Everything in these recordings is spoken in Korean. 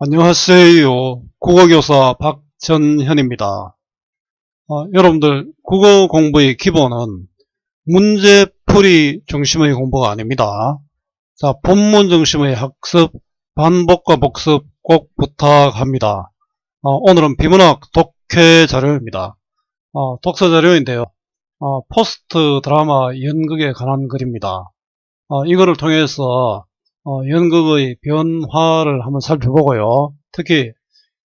안녕하세요. 국어교사 박전현입니다. 어, 여러분들 국어 공부의 기본은 문제풀이 중심의 공부가 아닙니다. 자, 본문 중심의 학습, 반복과 복습 꼭 부탁합니다. 어, 오늘은 비문학 독해 자료입니다. 어, 독서 자료인데요. 어, 포스트 드라마 연극에 관한 글입니다. 어, 이거를 통해서 어, 연극의 변화를 한번 살펴보고요. 특히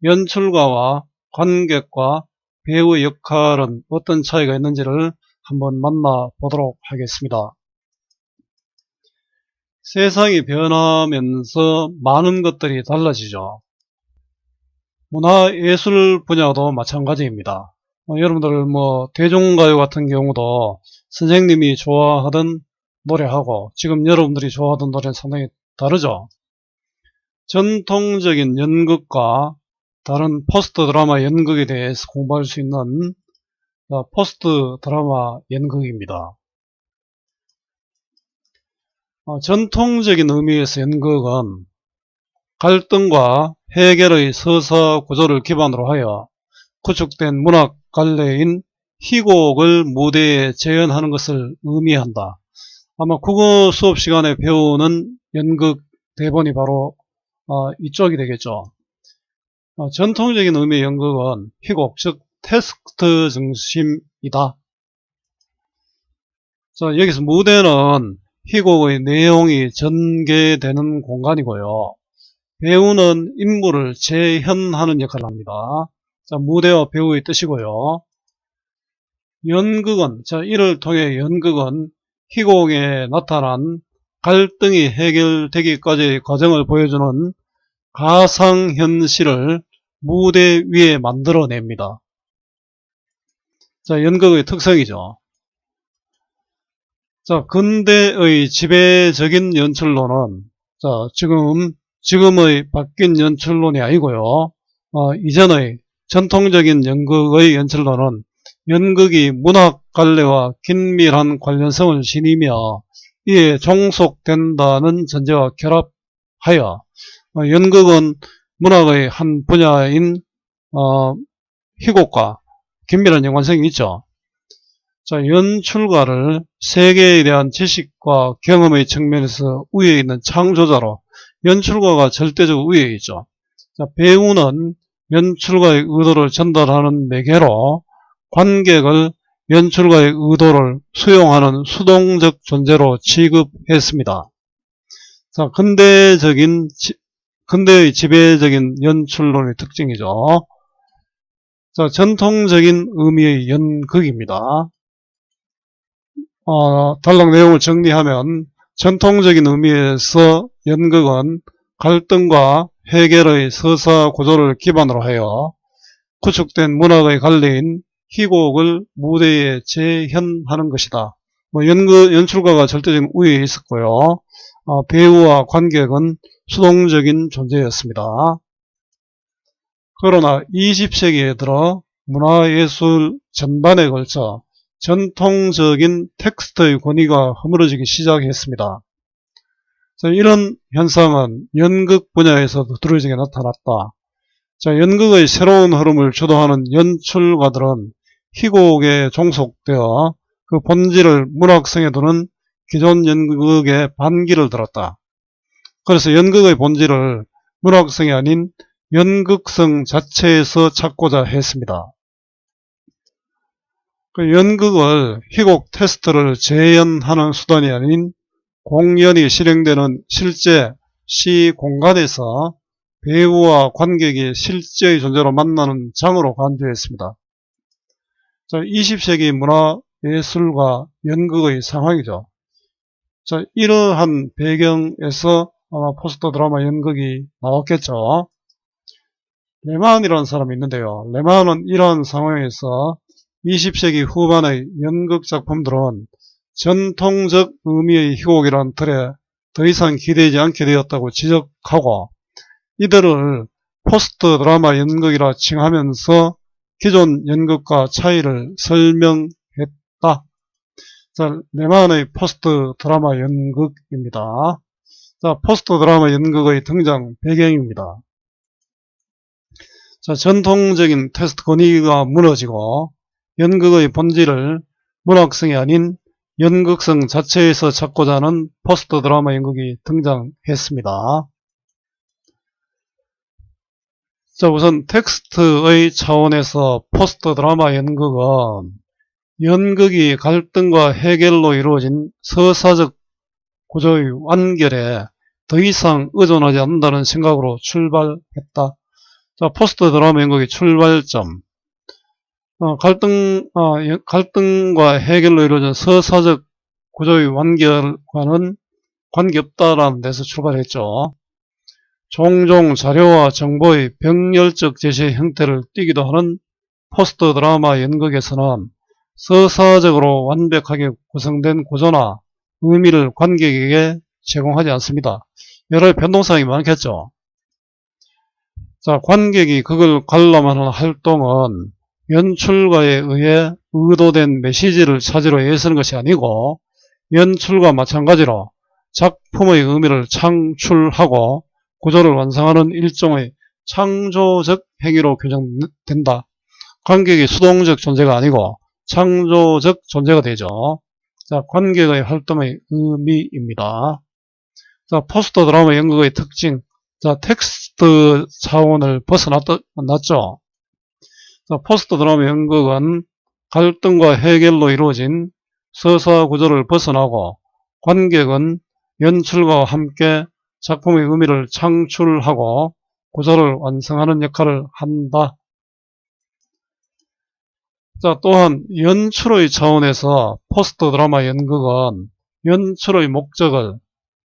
연출가와 관객과 배우의 역할은 어떤 차이가 있는지를 한번 만나보도록 하겠습니다. 세상이 변하면서 많은 것들이 달라지죠. 문화예술 분야도 마찬가지입니다. 어, 여러분들 뭐 대중가요 같은 경우도 선생님이 좋아하던 노래하고 지금 여러분들이 좋아하던 노래는 상당히 다르죠. 전통적인 연극과 다른 포스트 드라마 연극에 대해서 공부할 수 있는 어, 포스트 드라마 연극입니다. 어, 전통적인 의미에서 연극은 갈등과 해결의 서사 구조를 기반으로 하여 구축된 문학 관례인 희곡을 무대에 재현하는 것을 의미한다. 아마 국어 수업 시간에 배우는 연극 대본이 바로 어, 이쪽이 되겠죠. 어, 전통적인 의미의 연극은 희곡, 즉 텍스트 중심이다. 자, 여기서 무대는 희곡의 내용이 전개되는 공간이고요. 배우는 인물을 재현하는 역할을 합니다. 자, 무대와 배우의 뜻이고요. 연극은, 자, 이를 통해 연극은 희곡에 나타난 갈등이 해결되기까지의 과정을 보여주는 가상현실을 무대 위에 만들어냅니다. 자, 연극의 특성이죠. 자, 근대의 지배적인 연출론은, 자, 지금, 지금의 바뀐 연출론이 아니고요. 어, 이전의 전통적인 연극의 연출론은 연극이 문학 관례와 긴밀한 관련성을 지니며 이에 종속된다는 전제와 결합하여 어, 연극은 문학의 한 분야인 어, 희곡과 긴밀한 연관성이 있죠. 자, 연출가를 세계에 대한 지식과 경험의 측면에서 우위에 있는 창조자로 연출가가 절대적 우위에 있죠. 자, 배우는 연출가의 의도를 전달하는 매개로 관객을 연출가의 의도를 수용하는 수동적 존재로 취급했습니다. 자, 근대적인, 근대의 지배적인 연출론의 특징이죠. 자, 전통적인 의미의 연극입니다. 어, 단락 내용을 정리하면 전통적인 의미에서 연극은 갈등과 해결의 서사 구조를 기반으로 하여 구축된 문학의 관리인 희곡을 무대에 재현하는 것이다. 뭐 연극, 연출가가 절대적인 우위에 있었고요. 어, 배우와 관객은 수동적인 존재였습니다. 그러나 20세기에 들어 문화예술 전반에 걸쳐 전통적인 텍스트의 권위가 허물어지기 시작했습니다. 이런 현상은 연극 분야에서도 두루지게 나타났다. 자, 연극의 새로운 흐름을 주도하는 연출가들은 희곡에 종속되어 그 본질을 문학성에 두는 기존 연극의 반기를 들었다. 그래서 연극의 본질을 문학성이 아닌 연극성 자체에서 찾고자 했습니다. 그 연극을 희곡 테스트를 재현하는 수단이 아닌 공연이 실행되는 실제 시 공간에서 배우와 관객이 실제의 존재로 만나는 장으로 간주했습니다. 자, 20세기 문화 예술과 연극의 상황이죠. 자, 이러한 배경에서 아마 포스터 드라마 연극이 나왔겠죠. 레만이라는 사람이 있는데요. 레만은 이러한 상황에서 20세기 후반의 연극 작품들은 전통적 의미의 희곡이라는 틀에 더 이상 기대지 않게 되었다고 지적하고 이들을 포스트 드라마 연극이라 칭하면서 기존 연극과 차이를 설명했다. 자, 레만의 포스트 드라마 연극입니다. 자, 포스트 드라마 연극의 등장 배경입니다. 자, 전통적인 테스트 권위가 무너지고 연극의 본질을 문학성이 아닌 연극성 자체에서 찾고자 하는 포스트 드라마 연극이 등장했습니다. 자, 우선 텍스트의 차원에서 포스트 드라마 연극은 연극이 갈등과 해결로 이루어진 서사적 구조의 완결에 더 이상 의존하지 않는다는 생각으로 출발했다. 자, 포스트 드라마 연극의 출발점. 어, 갈등, 어, 여- 갈등과 해결로 이루어진 서사적 구조의 완결과는 관계없다라는 데서 출발했죠. 종종 자료와 정보의 병렬적 제시 형태를 띠기도 하는 포스트 드라마 연극에서는 서사적으로 완벽하게 구성된 구조나 의미를 관객에게 제공하지 않습니다. 여러 변동사항이 많겠죠. 자, 관객이 그걸 관람하는 활동은 연출가에 의해 의도된 메시지를 찾으러 애쓰는 것이 아니고 연출과 마찬가지로 작품의 의미를 창출하고 구조를 완성하는 일종의 창조적 행위로 규정된다. 관객이 수동적 존재가 아니고 창조적 존재가 되죠. 자, 관객의 활동의 의미입니다. 자, 포스터 드라마 연극의 특징. 자, 텍스트 차원을 벗어났죠. 자, 포스터 드라마 연극은 갈등과 해결로 이루어진 서사 구조를 벗어나고 관객은 연출과 함께 작품의 의미를 창출하고 구조를 완성하는 역할을 한다. 자, 또한 연출의 차원에서 포스트 드라마 연극은 연출의 목적을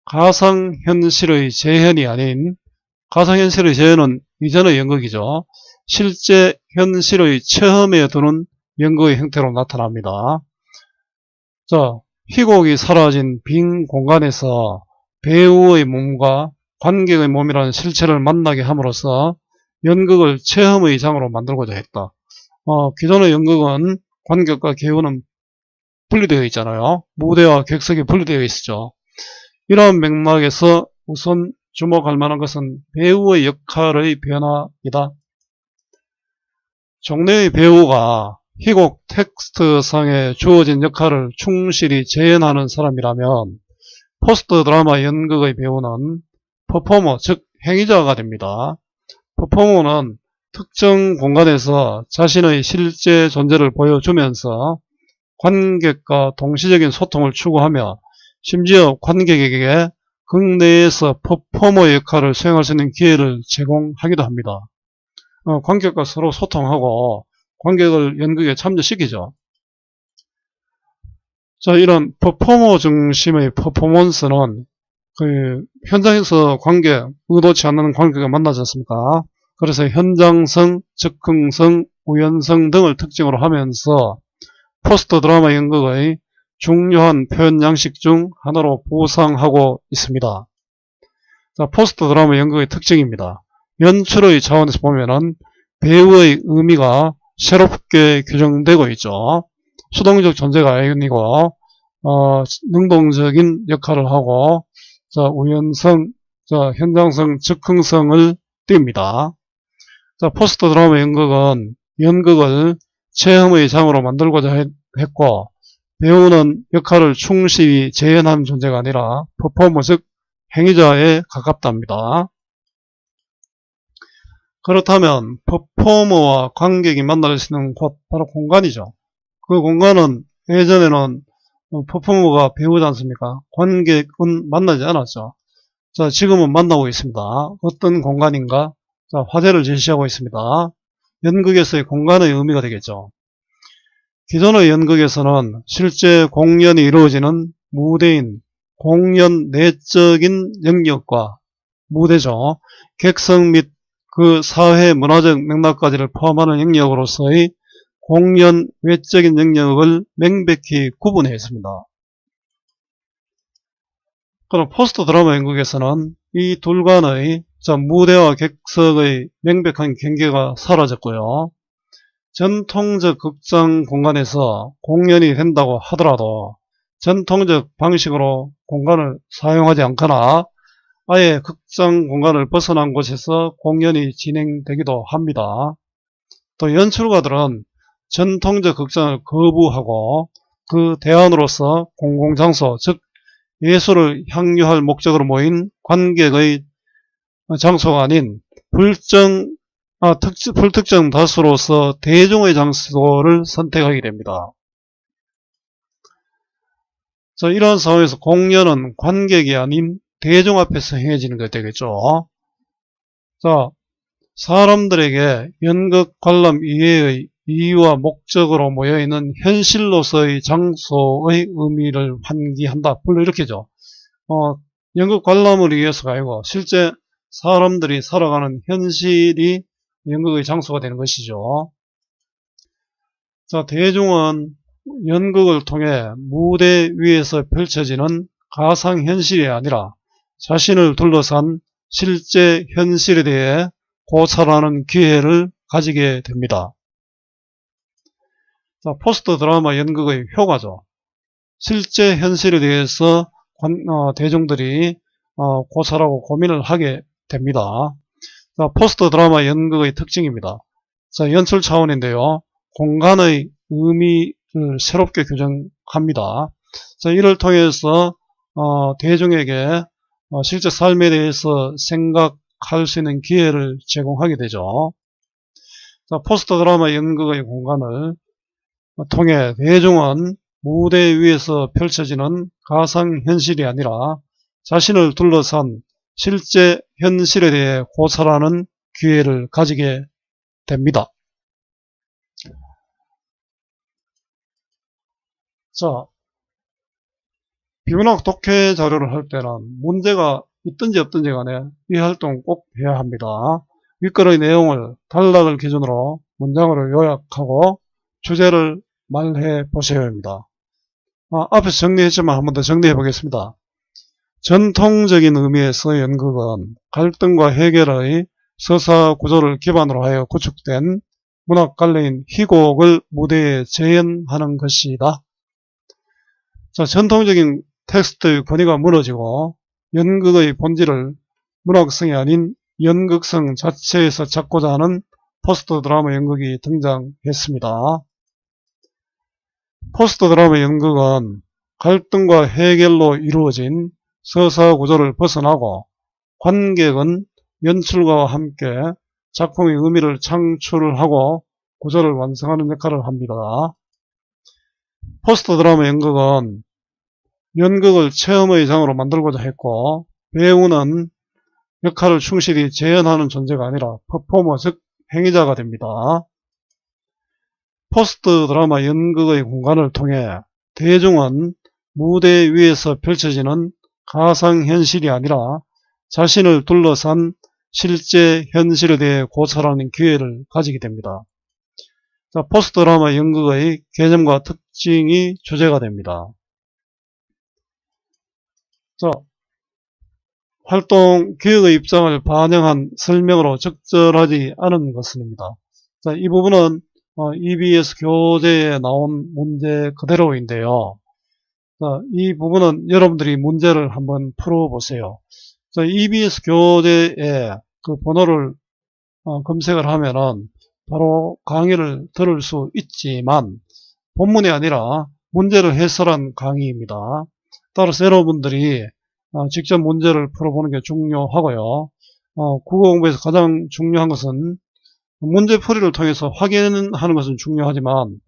가상현실의 재현이 아닌 가상현실의 재현은 이전의 연극이죠. 실제 현실의 체험에 두는 연극의 형태로 나타납니다. 자, 희곡이 사라진 빈 공간에서 배우의 몸과 관객의 몸이라는 실체를 만나게 함으로써 연극을 체험의 장으로 만들고자 했다. 어, 기존의 연극은 관객과 배우는 분리되어 있잖아요. 무대와 객석이 분리되어 있죠. 이러한 맥락에서 우선 주목할 만한 것은 배우의 역할의 변화이다. 종래의 배우가 희곡 텍스트상에 주어진 역할을 충실히 재현하는 사람이라면 포스트 드라마 연극의 배우는 퍼포머, 즉 행위자가 됩니다. 퍼포머는 특정 공간에서 자신의 실제 존재를 보여주면서 관객과 동시적인 소통을 추구하며 심지어 관객에게 극내에서 퍼포머 역할을 수행할 수 있는 기회를 제공하기도 합니다. 어, 관객과 서로 소통하고 관객을 연극에 참여시키죠. 자, 이런 퍼포머 중심의 퍼포먼스는 그 현장에서 관객, 의도치 않는 관객과 만나지 않습니까? 그래서 현장성, 즉흥성, 우연성 등을 특징으로 하면서 포스트 드라마 연극의 중요한 표현 양식 중 하나로 보상하고 있습니다. 자, 포스트 드라마 연극의 특징입니다. 연출의 차원에서 보면은 배우의 의미가 새롭게 규정되고 있죠. 수동적 존재가 아니고 어, 능동적인 역할을 하고 자, 우연성, 자, 현장성, 즉흥성을 띱니다. 자, 포스트 드라마 연극은 연극을 체험의 장으로 만들고자 했, 했고 배우는 역할을 충실히 재현하는 존재가 아니라 퍼포머 즉 행위자에 가깝답니다. 그렇다면 퍼포머와 관객이 만날 수 있는 곳 바로 공간이죠. 그 공간은 예전에는 퍼포머가 배우지 않습니까? 관객은 만나지 않았죠. 자, 지금은 만나고 있습니다. 어떤 공간인가? 자, 화제를 제시하고 있습니다. 연극에서의 공간의 의미가 되겠죠. 기존의 연극에서는 실제 공연이 이루어지는 무대인 공연 내적인 영역과 무대죠. 객석 및그 사회 문화적 맥락까지를 포함하는 영역으로서의 공연 외적인 영역을 명백히 구분했습니다. 그럼 포스트 드라마 연극에서는 이 둘 간의 무대와 객석의 명백한 경계가 사라졌고요. 전통적 극장 공간에서 공연이 된다고 하더라도 전통적 방식으로 공간을 사용하지 않거나 아예 극장 공간을 벗어난 곳에서 공연이 진행되기도 합니다. 또 연출가들은 전통적 극장을 거부하고 그 대안으로서 공공장소, 즉 예술을 향유할 목적으로 모인 관객의 장소가 아닌 불정, 아, 특, 불특정 다수로서 대중의 장소를 선택하게 됩니다. 자, 이러한 상황에서 공연은 관객이 아닌 대중 앞에서 행해지는 게 되겠죠. 자, 사람들에게 연극 관람 이외의 이유와 목적으로 모여있는 현실로서의 장소의 의미를 환기한다. 물론 이렇게죠. 어, 연극 관람을 위해서가 아니고 실제 사람들이 살아가는 현실이 연극의 장소가 되는 것이죠. 자, 대중은 연극을 통해 무대 위에서 펼쳐지는 가상현실이 아니라 자신을 둘러싼 실제 현실에 대해 고찰하는 기회를 가지게 됩니다. 자, 포스트 드라마 연극의 효과죠. 실제 현실에 대해서 관, 어, 대중들이 어, 고찰하고 고민을 하게 됩니다. 자, 포스트 드라마 연극의 특징입니다. 자, 연출 차원인데요. 공간의 의미를 새롭게 규정합니다. 자, 이를 통해서 어, 대중에게 어, 실제 삶에 대해서 생각할 수 있는 기회를 제공하게 되죠. 자, 포스트 드라마 연극의 공간을 통해 대중은 무대 위에서 펼쳐지는 가상현실이 아니라 자신을 둘러싼 실제 현실에 대해 고찰하는 기회를 가지게 됩니다. 자, 비문학 독해 자료를 할 때는 문제가 있든지 없든지 간에 이 활동 꼭 해야 합니다. 윗글의 내용을 단락을 기준으로 문장으로 요약하고 주제를 말해 보셔야 합니다. 아, 앞에서 정리했지만 한 번 더 정리해 보겠습니다. 전통적인 의미에서 연극은 갈등과 해결의 서사 구조를 기반으로 하여 구축된 문학 관련 희곡을 무대에 재현하는 것이다. 자, 전통적인 텍스트의 권위가 무너지고 연극의 본질을 문학성이 아닌 연극성 자체에서 찾고자 하는 포스트 드라마 연극이 등장했습니다. 포스트 드라마 연극은 갈등과 해결로 이루어진 서사 구조를 벗어나고 관객은 연출가와 함께 작품의 의미를 창출하고 구조를 완성하는 역할을 합니다. 포스트 드라마 연극은 연극을 체험의 장으로 만들고자 했고 배우는 역할을 충실히 재현하는 존재가 아니라 퍼포머 즉 행위자가 됩니다. 포스트 드라마 연극의 공간을 통해 대중은 무대 위에서 펼쳐지는 가상현실이 아니라 자신을 둘러싼 실제 현실에 대해 고찰하는 기회를 가지게 됩니다. 자, 포스트 드라마 연극의 개념과 특징이 주제가 됩니다. 자, 활동 기획의 입장을 반영한 설명으로 적절하지 않은 것입니다. 자, 이 부분은 어, EBS 교재에 나온 문제 그대로인데요. 자, 이 부분은 여러분들이 문제를 한번 풀어보세요. 자, EBS 교재에 그 번호를 어, 검색을 하면은 바로 강의를 들을 수 있지만 본문이 아니라 문제를 해설한 강의입니다. 따라서 여러분들이 어, 직접 문제를 풀어보는 게 중요하고요. 어, 국어 공부에서 가장 중요한 것은 문제 풀이를 통해서 확인하는 것은 중요하지만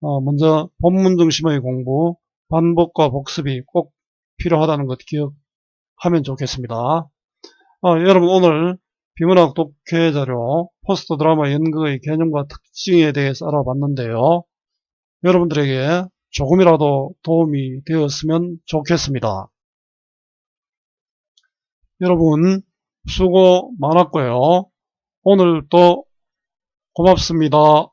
어, 먼저 본문 중심의 공부, 반복과 복습이 꼭 필요하다는 것 기억하면 좋겠습니다. 여러분 오늘 비문학 독해 자료 포스트 드라마 연극의 개념과 특징에 대해서 알아봤는데요. 여러분들에게 조금이라도 도움이 되었으면 좋겠습니다. 여러분 수고 많았고요. 오늘도 고맙습니다.